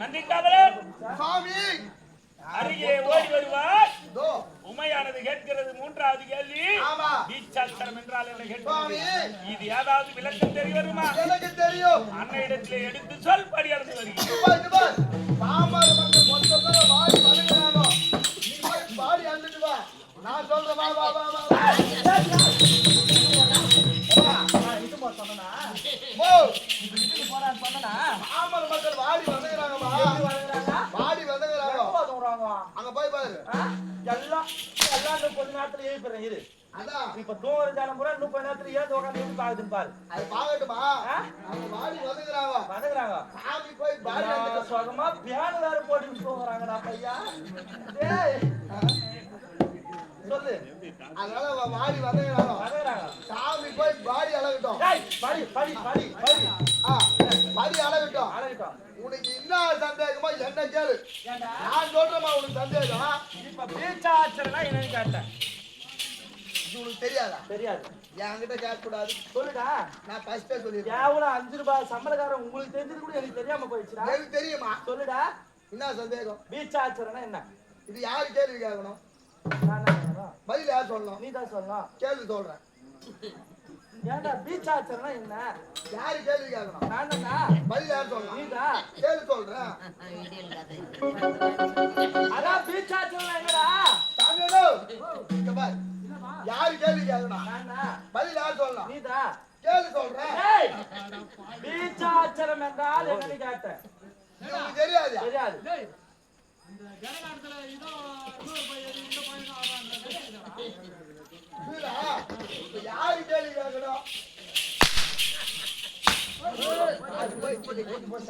நந்திக்காதலன் சாமி. அருகே ஓடி வருவார். உமையானது கேட்கிறது மூன்றாவது கேள்வி. ஆமா. பீச்சாட்சரம் என்றால் என்ன. கேட்கிறது இது ஏதாவது விளக்கம் தெரிய வருமா? எனக்கு தெரியும். அன்னையிடத்திலே எடுத்து சொல் படியானது வருகிறது இது பாரு, இது நேரத்துல எழுப்பிடுறேன் இரு அதான், இப்ப தூங்குற ஜனம் பூரா இன்னும் கொஞ்ச நேரத்துல ஏந்து உட்காந்து எப்படி பாக்குதுன்னு பாரு அது பார்க்கட்டுமா? ஆ? அவங்க. வணங்குறாங்க சாமி போய் வணங்குறாங்க. சுகமா பியானு வேற போட்டு தூங்குறாங்கடா பையா சொல்லு அதனால அவ வணங்குறாங்க. வணங்குறாங்க சாமி போய் வாடி அழகட்டும். படி படி படி படி ஆ, வாடி அழகட்டும். அழகட்டும் உனக்கு என்ன சந்தேகமா என்ன கேளு நான் சொல்றேமா உனக்கு சந்தேகம் இப்ப பீச்சாச்சரனா என்னன்னு கேட்டேன் தெரியாதா? தெரியாது. என்கிட்ட கேட்க கூடாது சொல்லுடா. நான் ஃபர்ஸ்டே சொல்லிடுறேன். எவ்வளவு அஞ்சு ரூபாய் சம்பளக்காரன் உங்களுக்கு தெரிஞ்சது கூட எனக்கு தெரியாம போயிடுச்சுடா. எனக்கு தெரியுமா? சொல்லுடா. என்ன சந்தேகம்? பீச்சாச்சரனா என்ன? இது யாரு கேள்வி கேட்கணும்? பதில் யார் சொல்லணும்? நீ தான் சொல்லணும். கேள்வி சொல்றேன். ஏன்டா பீச்சாச்சரனா என்ன? யாரு கேள்வி கேட்கணும்? நான் தானா? பதில் யார் சொல்லணும்? நீதா கேள்வி சொல்றேன். அதான் பீச்சாச்சரனா என்னடா? தாங்கடோ இங்க பாரு. யாரு கேள்வி கேட்கணும் நானா? பதில் யார் சொல்லணும்? நீதா. கேள்வி சொல்றேன். ஏய் பீச்சாச்சரம் என்றால் என்னன்னு கேட்டேன். தெரியாது? தெரியாது. யாரு கேள்வி கேட்கணும்? போய் போய் போய்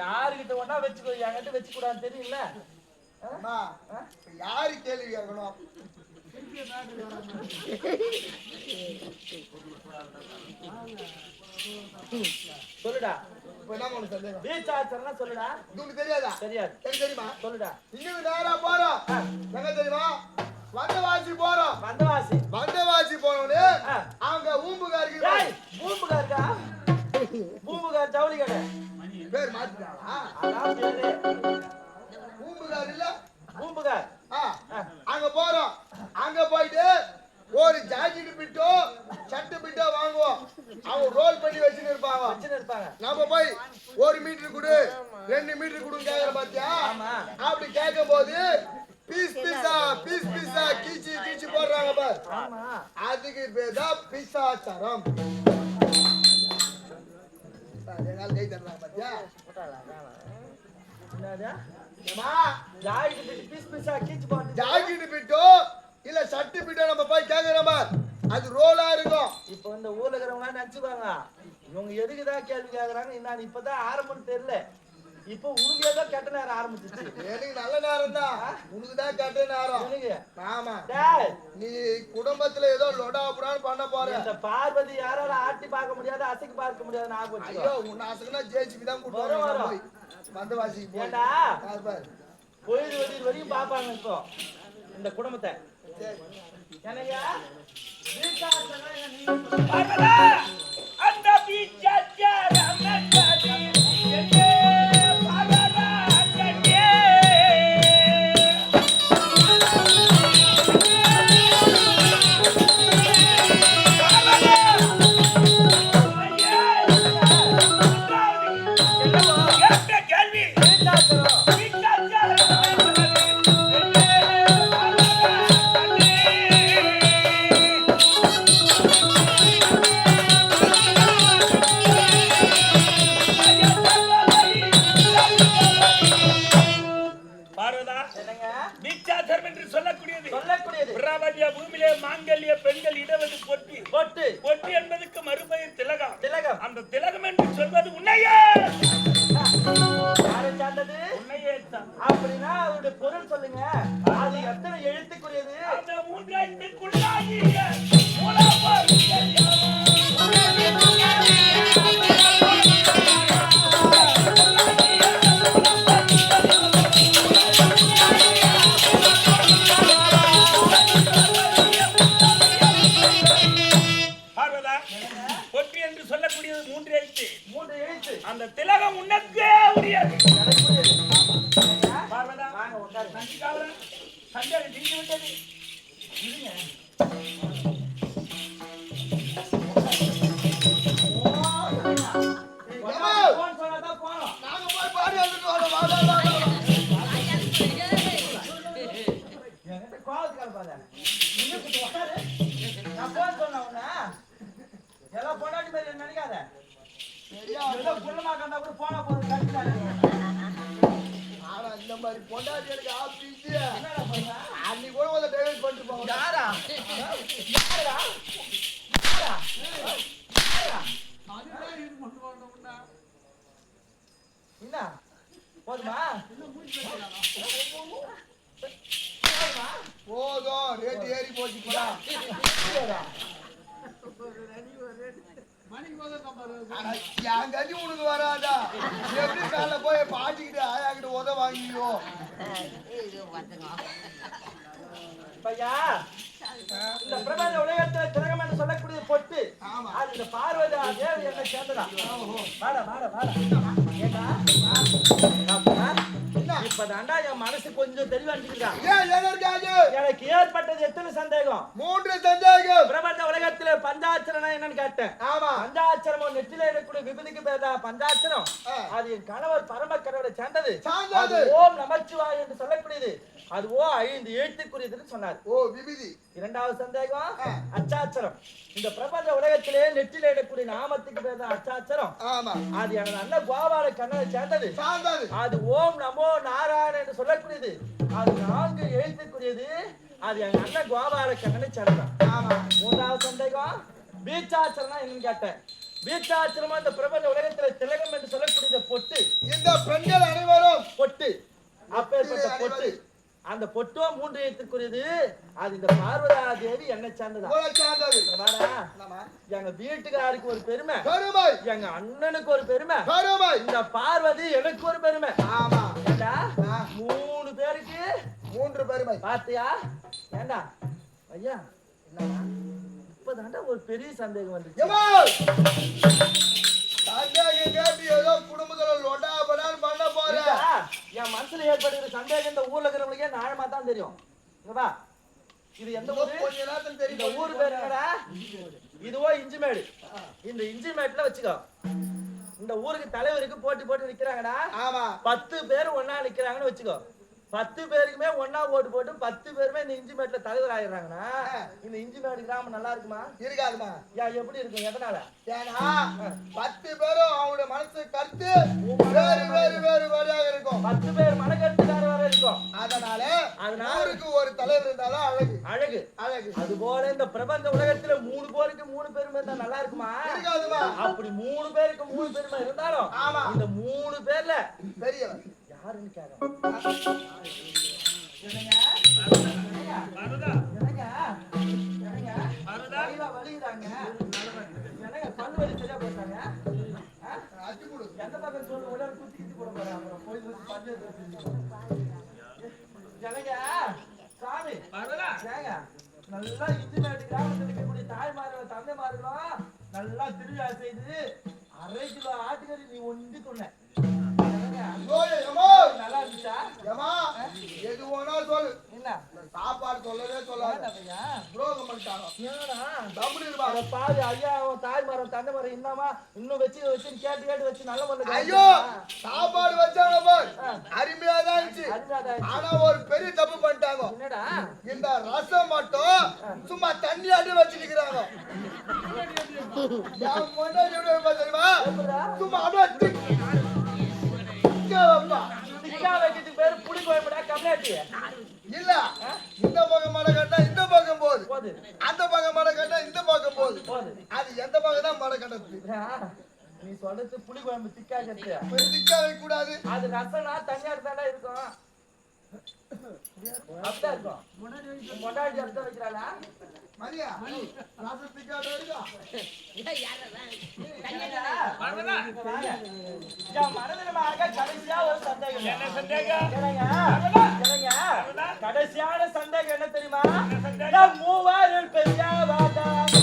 யாருகிட்ட ஒண்ணா வச்சுக்கோ என்கிட்ட தெரியல அம்மா இப்ப யாரு கேள்வி கேட்கணும்? சொல்லுடா. சொல்லுடா. தெரியாதா? தெரியாது. தெரியுமா சொல்லுடா. இங்கிருந்து நேரா போறோம். எங்க தெரியுமா? வந்தவாசி போறோம். வந்தவாசி. வந்தவாசி போனோடனே. அங்க ஊம்புகாருக்கு இருக்கா பூம்புகார் ஜவுளி கடை. பேர் மாத்திட்டாளா? ஊம்புகார் இல்ல? பூம்புகார் ஆ, அங்க போறோம். அங்க போயிட்டு ஒரு ஜாக்கெட் பிட்டோ சட்டை பிட்டோ வாங்குவோம். அவங்க ரோல் பண்ணி வச்சுன்னு இருப்பாங்க. வச்சுன்னு இருப்பாங்க. நம்ம போய் ஒரு மீட்டர் கொடு ரெண்டு மீட்டர் கொடுன்னு கேக்குற பாத்தியா. அப்படி கேட்கும் போது அதுக்கு பேர் தான் பிசாச்சாரம் கை தரலாம் பாத்தியா? ஜாக்கெட் பிட்டோ. இல்ல சட்டு பிட்டோ நம்ம போய் கேக்குறோம் அது ரோலா இருக்கும். இப்போ இந்த ஊர்ல இருக்கிறவங்க நினைச்சுப்பாங்க இவங்க எதுக்குதான் கேள்வி கேக்குறாங்க? நான் இப்பதான் ஆரம்பம் தெரியல. இப்போ உனக்கு ஏதோ கெட்ட நேரம் ஆரம்பிச்சிச்சு. எனக்கு நல்ல நேரம் தான். உனக்கு தான் கெட்ட நேரம். ஆமா. டேய், நீ குடும்பத்துல ஏதோ லொடா புடான்னு பண்ண போற. இந்த பார்வதி யாரால ஆட்டி பார்க்க முடியாது அசைக்கு பார்க்க முடியாது நான் ஐயோ உன்னை அசகுனா ஜேசிபி தான் கூட்டு வரும், வந்த ஏண்டா? பாரு, பாரு. பொழுது வரையும் பார்ப்பாங்க இப்போ. இந்த குடும்பத்தை. சரி. பீச்சாச்சரம் என்று சொல்லக்கூடியது. சொல்லக்கூடியது. பிரபஞ்ச பூமியிலே மாங்கல்ய பெண்கள் இடவது பொட்டி பொட்டு. பொட்டி என்பதற்கு மறுபெயர் திலகம். திலகம். அந்த திலகம் என்று சொல்வது உன்னையே. சார்ந்தது? தான். அப்படின்னா அதோட பொருள் சொல்லுங்க. அது எத்தனை எழுத்துக்குரியது? அந்த மூன்றாயிரத்திற்குள்ளாகிய மூலப்பொருட்கள் இந்த மாதிரி பொண்டாட்டிகளுக்கு ஆபீஸ் என்னடா பண்ண? அன்னைக்கு கூட வந்து டேவிட் பண்ணிட்டு போவாங்க யாரா? யாரா? யாரா? என்ன? போதுமா? போதுமா? போதும் ரேட் ஏறி போச்சு போடா என் கதி உனக்கு வராதா? எப்படி காலைல போய் பாட்டிக்கிட்டு ஆயாக்கிட்ட உத வாங்கியோ பையா, இந்த பிரபஞ்ச உலகத்துல திலகம் என்று சொல்லக்கூடிய பொட்டு. ஆமா. அது இந்த பார்வதி தேவி என்ன சேர்ந்ததா? வாடா வாடா வாடா. ஏண்டா? என் மனசு கொஞ்சம் தெளிவாண்டிருக்கா ஏன் எதற்காக எனக்கு ஏற்பட்டது எத்தனை சந்தேகம்? மூன்று சந்தேகம். பிரபஞ்ச உலகத்துல பஞ்சாட்சரம் என்னன்னு கேட்டேன். ஆமா. பஞ்சாட்சரம் நெற்றில இருக்கக்கூடிய விபதிக்கு பேர்தா பஞ்சாட்சரம். அது என் கணவர் பரம கடவுளை சேர்ந்தது. ஓம் நமச்சிவாய் என்று சொல்லக்கூடியது. அது ஓ ஐந்து எழுத்துக்குரியதுன்னு சொன்னார். ஓ விபிதி இரண்டாவது சந்தேகம் ஆ. அச்சாட்சரம் இந்த பிரபஞ்ச உலகத்திலே நெற்றில இடக்கூடிய நாமத்துக்கு பேர் தான் அச்சாட்சரம் ஆமா. அது எனது அண்ணன் கோபால கண்ணனை சேர்ந்தது. அது ஓம் நமோ நாராயண என்று சொல்லக்கூடியது. அது நான்கு எழுத்துக்குரியது. அது எங்க அண்ணன் கோபால கண்ணனை சேர்ந்தான் மூன்றாவது சந்தேகம் பீச்சாச்சரம்னா என்னன்னு கேட்டேன். பீச்சாச்சரமா இந்த பிரபஞ்ச உலகத்துல திலகம் என்று சொல்லக்கூடிய பொட்டு. இந்த பெண்கள் அனைவரும் பொட்டு. அப்பேற்பட்ட பொட்டு. அந்த பொட்டோ மூன்று எழுத்துக்குரியது அது இந்த பார்வதா தேவி என்னை சேர்ந்ததா. எங்க வீட்டுக்காருக்கு ஒரு பெருமை. பெருமை. எங்க அண்ணனுக்கு ஒரு பெருமை. பெருமை. இந்த பார்வதி எனக்கு ஒரு பெருமை. ஆமா. ஏண்டா. மூணு பேருக்கு? மூன்று பெருமை. பாத்தியா? ஏண்டா? ஐயா என்னடா இப்பதாண்டா ஒரு பெரிய சந்தேகம் வந்துச்சு! சந்தேகம் கேட்டு ஏதோ குடும்பத்துல லொடா படான்னு பண்ண போற? என் மனசுல ஏற்படுகிற சந்தேகம் இந்த ஊர்ல இருக்கிறவங்களுக்கே நியாயமா தான் தெரியும். வா. இது எந்த ஊரு? இந்த ஊர் பேர் என்னடா? இதுவோ இஞ்சிமேடு இந்த இஞ்சிமேட்ல வச்சுக்கோ. இந்த ஊருக்கு தலைவருக்கு போட்டி போட்டு நிக்கிறாங்கடா. ஆமா. பத்து பேர் ஒண்ணா நிக்கிறாங்கன்னு வச்சுக்கோ. பத்து பேருக்குமே ஒண்ணா ஓட்டு போட்டு பத்து பேருமே இந்த இஞ்சிமேட்ல தலைவர் ஆயிடுறாங்கன்னா இந்த இஞ்சிமேடு கிராமம் நல்லா இருக்குமா? இருக்காதுமா. யா எப்படி இருக்கும் எதனால? ஏன்னா பத்து பேரும் அவங்களுடைய மனசு கருத்து வேறு வேறு வேறு வேறையாக இருக்கும். பத்து பேர் மனக்கருத்துக்கார வர இருக்கும். அதனால அதனால- ஊருக்கு ஒரு தலைவர் இருந்தாலும் அழகு. அழகு. அழகு. அது போல இந்த பிரபஞ்ச உலகத்துல மூணு பேருக்கு மூணு பெருமை இருந்தா நல்லா இருக்குமா? இருக்காதுமா. அப்படி மூணு பேருக்கு மூணு பெருமை இருந்தாலும் ஆமா. இந்த மூணு பேர்ல பெரியவர். யாருன்னு கேட்கணும் என்னங்க மருதா குத்தி போட நல்லா கிராமத்தில் இருக்கக்கூடிய தாய்மார்கள் தந்தைமார்களும் நல்லா திருவிழா செய்து அரை கிலோ ஆட்டுக்கறி நீ ஒன்று சொன்ன எது வேணா சொல்லு என்ன? சாப்பாடு சொல்லவே சொல்லாத. துரோகம் பண்ணிட்டாங்க. தம்புடி இருப்பாங்க அட பாவி ஐயா அவன் தாய் மரம் தந்தை மரம் இன்னமா? இன்னும் வச்சு வச்சு கேட்டு கேட்டு வச்சு நல்ல முறையில் ஐயோ சாப்பாடு வச்சாங்க பார். அருமையா தான் இருந்துச்சு ஆனா ஒரு பெரிய தப்பு பண்ணிட்டாங்க. என்னடா? இந்த ரசம் மட்டும் சும்மா தண்ணியாட்டி வச்சிருக்கிறாங்க என் தெரியுமா? சும்மா அப்படியே வைப்பா. திக்கா வைக்கிறதுக்கு பேரு புளி குழம்புடா கம்மியாட்டி இல்ல. இந்த பக்கம் மடை கட்டா இந்த பக்கம் போகுது. போது அந்த பக்கம் மடை கட்டா இந்த பக்கம் போகுது. போது அது எந்த பக்கம் தான் மடை கட்டது நீ சொல்றது புளி குழம்பு திக்கா கட்டு திக்கா வைக்க கூடாது. அது ரசம்னா தனியா தாண்டா இருக்கும். அப்படிதான் இருக்கும். மொண்டாடி அர்த்தம் வைக்கிறாளா? மரியா ரசம் திக்கா இருக்கா? மனதில் கடைசியா என்ன சந்தேகம்? கடைசியான சந்தேகம் என்ன தெரியுமா? மூவாரில் பெரியவாதா யாரே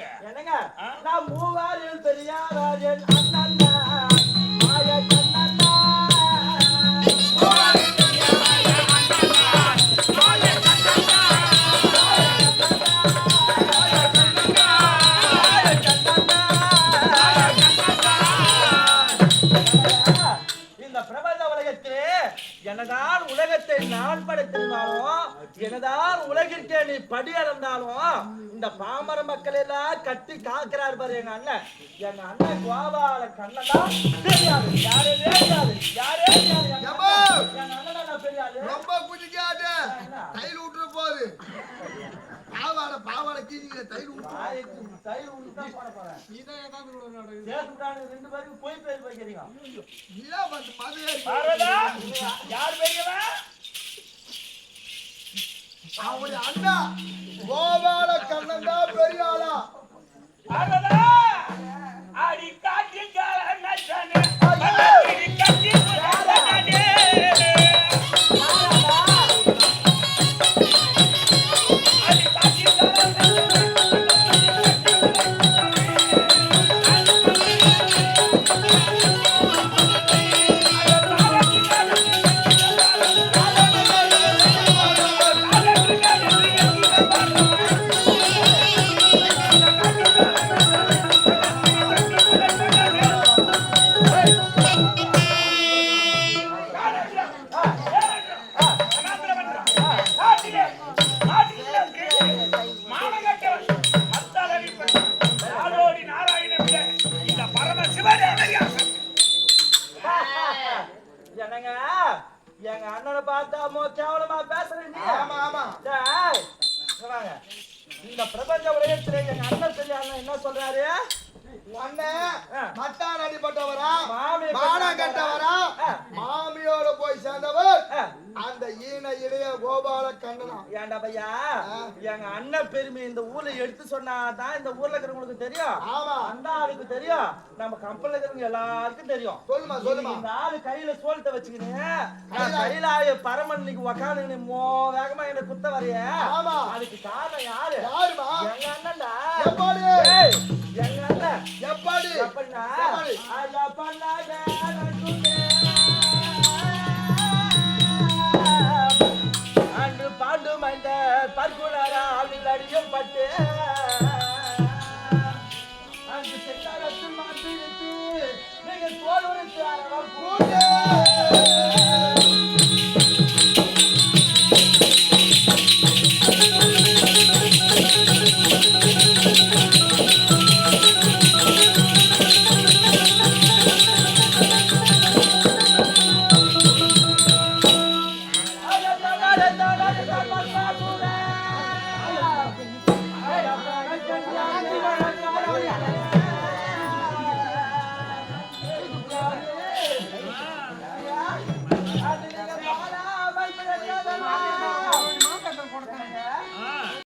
என்னங்க? நான் மூவாரில் பெரியார் என்னதான் உலகிற்கே நீ படி அளந்தாலும் இந்த பாமர மக்கள் எல்லாம் கட்டி காக்கிறார் பாரு எங்க அண்ணன். எங்க அண்ணன் கோபால கண்ணன் தான் பெரியாரு யாரே தெரியாது யாரே தெரியாது ரொம்ப குதிக்காத. தையல் விட்டுற போகுது. பாவாடை பாவாடை கீழிங்க தையல் விட்டு ஊத்தி தான் போட போறேன். ரெண்டு பேருக்கு போய் பேர் வைக்கிறீங்க. யார் பெரியவன் அவருடைய அண்ணா கோபால கண்ணன் தான் பெரிய ஆளா உலகத்துல எங்க அண்ணன் என்ன சொல்றாரு? மட்டான் அடிப்பட்டவரா மானம் கட்டவரா. மாமியோட போய் சேர்ந்தவர் அந்த ஈன இளைய கோபால கண்ணனா ஏன்டா பையா. எங்க அண்ணன் பெருமை இந்த ஊர்ல எடுத்து சொன்னாதான் இந்த ஊர்ல இருக்கிறவங்களுக்கு தெரியும். ஆமா. அந்த ஆளுக்கு தெரியும். நம்ம கம்பெனில இருக்கிறவங்க எல்லாருக்கும் தெரியும். சொல்லுமா சொல்லுமா? இந்த ஆளு கையில சோளத்தை வச்சுக்கின்னு கையிலாய பரமன் இன்னைக்கு உக்காந்து மோ வேகமா என்ன குத்த வரைய. ஆமா. அதுக்கு காரணம் யாரு? யாருமா? எங்க அண்ணன்டா. அன்று பாண்டு மைந்த பற்குணரா அடியும் பட்டு அங்கு செட்டாரத்தில் மாற்றிருத்து நீங்கள் தோல் உரித்து அரவம் கூட்டு